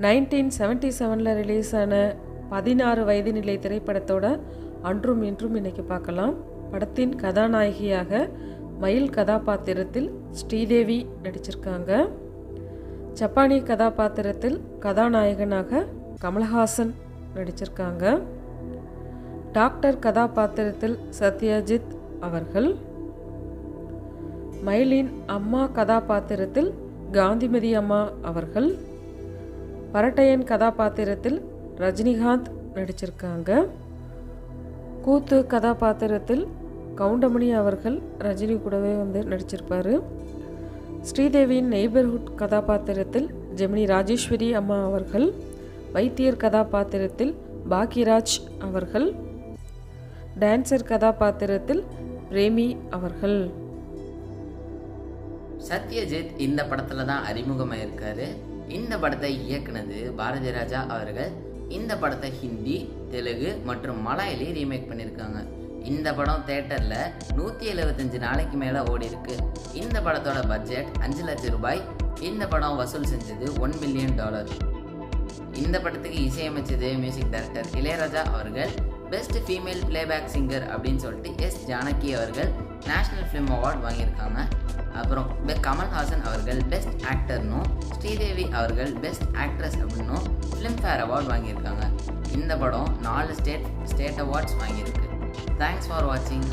Nineteen seventy செவனில் release ஆன பதினாறு வயது நிலை திரைப்படத்தோட அன்றும் இன்றும் இன்றைக்கி பார்க்கலாம். படத்தின் கதாநாயகியாக மயில் கதாபாத்திரத்தில் ஸ்ரீதேவி நடிச்சிருக்காங்க. ஜப்பானி கதாபாத்திரத்தில் கதாநாயகனாக கமல்ஹாசன் நடிச்சிருக்காங்க. டாக்டர் கதாபாத்திரத்தில் சத்யஜித் அவர்கள். மயிலின் அம்மா கதாபாத்திரத்தில் காந்திமதி அம்மா அவர்கள். பரட்டையன் கதாபாத்திரத்தில் ரஜினிகாந்த் நடிச்சிருக்காங்க. கூத்து கதாபாத்திரத்தில் கவுண்டமணி அவர்கள் ரஜினி கூடவே வந்து நடிச்சிருப்பார். ஸ்ரீதேவியின் நெய்பர்ஹுட் கதாபாத்திரத்தில் ஜெமினி ராஜேஸ்வரி அம்மா அவர்கள் வைத்தியர் கதாபாத்திரத்தில் பாக்யராஜ் அவர்கள் டான்சர் கதாபாத்திரத்தில் பிரேமி அவர்கள். சத்யஜித் இந்த படத்தில் தான் அறிமுகமாயிருக்காரு. இந்த படத்தை இயக்குனது பாரதி ராஜா அவர்கள். இந்த படத்தை ஹிந்தி தெலுங்கு மற்றும் மலையாளி ரீமேக் பண்ணியிருக்காங்க. இந்த படம் தேட்டரில் நூற்றி எழுபத்தஞ்சு நாளைக்கு மேலே ஓடி இருக்கு. இந்த படத்தோட பட்ஜெட் அஞ்சு லட்சம் ரூபாய். இந்த படம் வசூல் செஞ்சது ஒன் மில்லியன் டாலர் இந்த படத்துக்கு இசையமைச்சது மியூசிக் டைரக்டர் இளையராஜா அவர்கள். பெஸ்ட் ஃபீமேல் பிளேபேக் சிங்கர் அப்படின்னு சொல்லிட்டு எஸ் ஜானகி அவர்கள் நேஷ்னல் ஃபிலிம் அவார்ட் வாங்கியிருக்காங்க. அப்புறம் கமல்ஹாசன் அவர்கள் பெஸ்ட் ஆக்டர்னும் ஸ்ரீதேவி அவர்கள் பெஸ்ட் ஆக்ட்ரஸ் அப்படின்னும் ஃபிலிம்ஃபேர் அவார்ட் வாங்கியிருக்காங்க. இந்த படம் நாலு ஸ்டேட் ஸ்டேட் அவார்ட்ஸ் வாங்கியிருக்கு. தேங்க்ஸ் ஃபார் வாட்சிங்